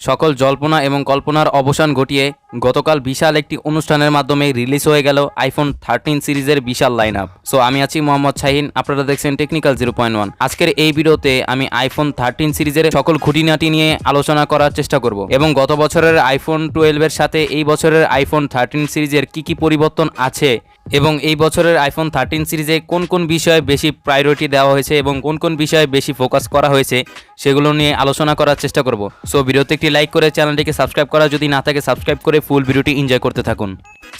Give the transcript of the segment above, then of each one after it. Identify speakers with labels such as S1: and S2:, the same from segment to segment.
S1: সকল জল্পনা এবং কল্পনার অবসান ঘটিয়ে গতকাল বিশাল একটি অনুষ্ঠানের মাধ্যমে রিলিজ হয়ে গেল আইফোন থার্টিন সিরিজের বিশাল লাইন আপ সো আমি আছি মোহাম্মদ শাহিন, আপনারা দেখছেন টেকনিক্যাল জিরো পয়েন্ট ওয়ান আজকের এই ভিডিওতে আমি আইফোন থার্টিন সিরিজের সকল খুঁটিনাটি নিয়ে আলোচনা করার চেষ্টা করব এবং গত বছরের আইফোন টুয়েলভের সাথে এই বছরের আইফোন থার্টিন সিরিজের কি কি পরিবর্তন আছে এবং এই বছরের আইফোন থার্টিন সিরিজে কোন কোন বিষয়ে বেশি প্রায়োরিটি দেওয়া হয়েছে এবং কোন কোন বিষয়ে বেশি ফোকাস করা হয়েছে, সেগুলো নিয়ে আলোচনা করার চেষ্টা করব। সো ভিডিওতে একটি লাইক করে চ্যানেলটিকে সাবস্ক্রাইব করা, যদি না থাকে সাবস্ক্রাইব করে ফুল ভিডিওটি এনজয় করতে থাকুন।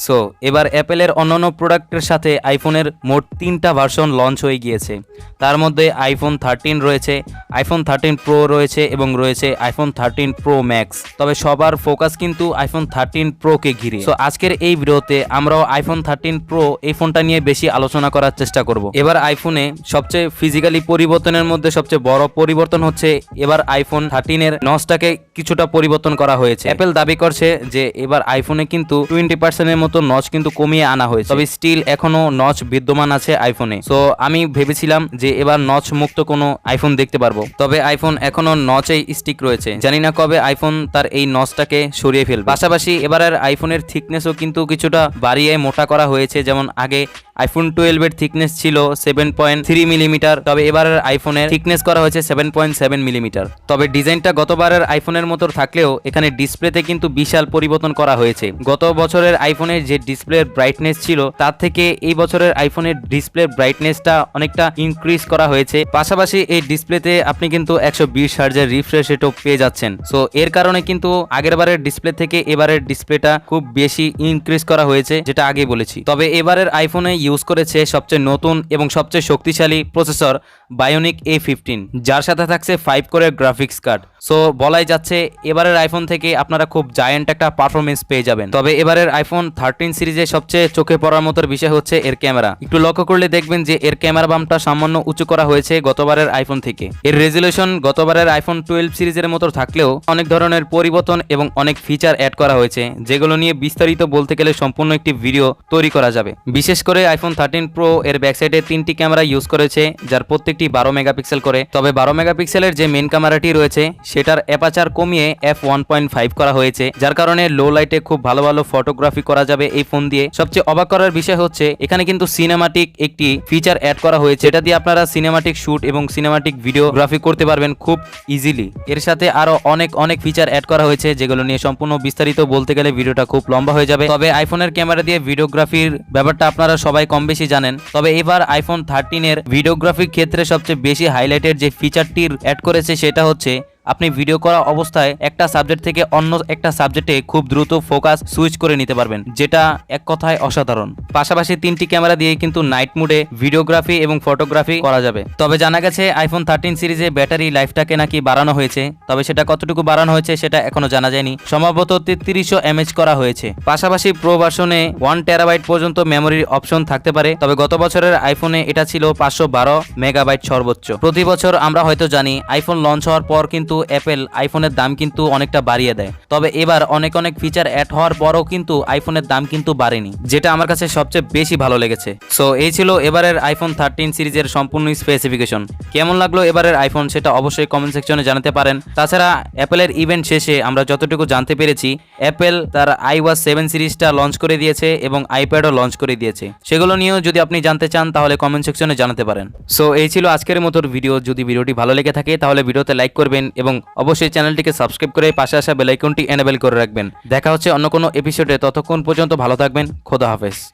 S1: সো এবার অ্যাপেলের অন্যান্য প্রোডাক্টের সাথে আইফোনের মোট তিনটা ভার্সন লঞ্চ হয়ে গিয়েছে। তার মধ্যে আইফোন থার্টিন রয়েছে আইফোন থার্টিন প্রো রয়েছে এবং রয়েছে আইফোন থার্টিন প্রো ম্যাক্স তবে সবার ফোকাস কিন্তু আইফোন থার্টিন প্রোকে ঘিরে। সো আজকের এই ভিডিওতে আমরাও আইফোন থার্টিন প্রো এই ফোনটা নিয়ে বেশি আলোচনা করার চেষ্টা করব। এবার আইফোনে সবচেয়ে ফিজিক্যালি পরিবর্তনের মধ্যে সবচেয়ে বড় পরিবর্তন হচ্ছে এবার আইফোন থার্টিনের নসটাকে কিছুটা পরিবর্তন করা হয়েছে। অ্যাপেল দাবি করছে যে, এবার আইফোনে কিন্তু টোয়েন্টি পার্সেন্টের মতো নচ কিন্তু কমিয়ে আনা হয়েছে। তবে স্টিল এখনও নচ বিদ্যমান আছে আইফোনে সো আমি ভেবেছিলাম যে, এবার নচ মুক্ত কোনো আইফোন দেখতে পারব। তবে আইফোন এখনও নচেই স্টিক রয়েছে। জানি না কবে আইফোন তার এই নচটাকে সরিয়ে ফেলবে। পাশাপাশি এবারের আইফোনের থিকনেসও কিন্তু কিছুটা বাড়িয়ে মোটা করা হয়েছে, যেমন আগে আইফোন টুয়েলভের থিকনেস ছিল সেভেন পয়েন্ট থ্রি মিলিমিটার তবে এবারের আইফোনের থিকনেস করা হয়েছে সেভেন পয়েন্ট সেভেন মিলিমিটার তবে ডিজাইনটা গতবারের আইফোনের মতো থাকলেও এখানে ডিসপ্লেতে কিন্তু বিশাল পরিবর্তন করা হয়েছে। গত বছরের আইফোনের যে ডিসপ্লের ব্রাইটনেস ছিল, তার থেকে এই বছরের আইফোনের ডিসপ্লের ব্রাইটনেসটা অনেকটা ইনক্রিজ করা হয়েছে। পাশাপাশি এই ডিসপ্লেতে আপনি কিন্তু একশো বিশ হার্জের রিফ্রেশ রেটও পেয়ে যাচ্ছেন। সো এর কারণে কিন্তু আগের বারের ডিসপ্লে থেকে এবারের ডিসপ্লেটা খুব বেশি ইনক্রিজ করা হয়েছে, যেটা আগে বলেছি। তবে এবারের আইফোনে ইউজ করেছে সবচেয়ে নতুন এবং সবচেয়ে শক্তিশালী প্রসেসর বায়োনিক এ ফিফটিন যার সাথে থাকছে ফাইভ কোরের গ্রাফিক্স কার্ড সো বলাই যাচ্ছে এবারের আইফোন থেকে আপনারা খুব জায়েন্ট একটা পারফরমেন্স পেয়ে যাবেন। তবে এবারের আইফোন থার্টিন সিরিজে সবচেয়ে চোখে পড়ার মতো বিষয় হচ্ছে এর ক্যামেরা একটু লক্ষ্য করলে দেখবেন যে এর ক্যামেরা বামটা সামান্য উঁচু করা হয়েছে গতবারের আইফোন থেকে। এর রেজুলেশন গতবারের আইফোন টুয়েলভ সিরিজের মতো থাকলেও অনেক ধরনের পরিবর্তন এবং অনেক ফিচার অ্যাড করা হয়েছে, যেগুলো নিয়ে বিস্তারিত বলতে গেলে সম্পূর্ণ একটি ভিডিও তৈরি করা যাবে। বিশেষ করে আইফোন থার্টিন প্রো এর ব্যাকসাইডে তিনটি ক্যামেরা ইউজ করেছে, যার প্রত্যেকটি বারো মেগাপিক্সেল করে, তবে বারো মেগাপিক্সেলের যে মেন ক্যামেরাটি রয়েছে, সেটার অ্যাপাচার কমিয়ে এফ ওয়ান পয়েন্ট ফাইভ করা হয়েছে, যার কারণে লো লাইটে খুব ভালো ভালো ফটোগ্রাফি করা যাবে এই ফোন দিয়ে। সবচেয়ে অবাক করার বিষয় হচ্ছে, এখানে কিন্তু সিনেমাটিক একটি ফিচার অ্যাড করা হয়েছে এটা দিয়ে আপনারা সিনেমাটিক শুট এবং সিনেমাটিক ভিডিওগ্রাফি করতে পারবেন খুব ইজিলি এর সাথে আরও অনেক অনেক ফিচার অ্যাড করা হয়েছে, যেগুলো নিয়ে সম্পূর্ণ বিস্তারিত বলতে গেলে ভিডিওটা খুব লম্বা হয়ে যাবে। তবে আইফোনের ক্যামেরা দিয়ে ভিডিওগ্রাফির ব্যাপারটা আপনারা সবাই কম বেশি জানেন। তবে এবার আইফোন থার্টিনের ভিডিওগ্রাফির ক্ষেত্রে সবচেয়ে বেশি হাইলাইটেড যে ফিচারটির অ্যাড করেছে সেটা হচ্ছে আপনি ভিডিও করা অবস্থায় একটা সাবজেক্ট থেকে অন্য একটা সাবজেক্টে খুব দ্রুত ফোকাস সুইচ করে নিতে পারবেন, যেটা এক কথায় অসাধারণ। পাশাপাশি তিনটি ক্যামেরা দিয়ে কিন্তু নাইট মুডে ভিডিওগ্রাফি এবং ফটোগ্রাফি করা যাবে। তবে জানা গেছে আইফোন থার্টিন সিরিজে ব্যাটারি লাইফটাকে নাকি বাড়ানো হয়েছে, তবে সেটা কতটুকু বাড়ানো হয়েছে সেটা এখনও জানা যায়নি। সম্ভবত তেত্রিশশো এমএচ করা হয়েছে। পাশাপাশি প্রো ভার্সনে ওয়ান টেরাবাইট পর্যন্ত মেমোরির অপশন থাকতে পারে, তবে গত বছরের আইফোনে এটা ছিল পাঁচশো বারো মেগাবাইট সর্বোচ্চ। প্রতি বছর আমরা হয়তো জানি আইফোন লঞ্চ হওয়ার পর কিন্তু অ্যাপেল আইফোনের দাম কিন্তু অনেকটা বাড়িয়ে দেয়। তবে এবার অনেক অনেক ফিচার অ্যাড হওয়ার পরও কিন্তু আইফোনের দাম কিন্তু বাড়েনি, যেটা আমার কাছে সবচেয়ে বেশি ভালো লেগেছে। সো এই ছিল এবারের আইফোন থার্টিন সিরিজের সম্পূর্ণ স্পেসিফিকেশন কেমন লাগল এবারের আইফোন সেটা অবশ্যই কমেন্ট সেকশনে জানাতে পারেন। তাছাড়া অ্যাপেলের ইভেন্ট শেষে আমরা যতটুকু জানতে পেরেছি অ্যাপেল তার আইওয়াস সেভেন সিরিজটা লঞ্চ করে দিয়েছে এবং আইপ্যাডও লঞ্চ করে দিয়েছে। সেগুলো নিয়েও যদি আপনি জানতে চান, তাহলে কমেন্ট সেকশনে জানাতে পারেন। সো এই ছিল আজকের মতো ভিডিও যদি ভিডিওটি ভালো লেগে থাকে, তাহলে ভিডিওতে লাইক করবেন এবং অবশ্যই চ্যানেলটিকে সাবস্ক্রাইব করে পাশে আসা বেলাইকনটি এনেবেল করে রাখবেন। দেখা হচ্ছে অন্য কোনো এপিসোডে ততক্ষণ পর্যন্ত ভালো থাকবেন। খোদা হাফেজ।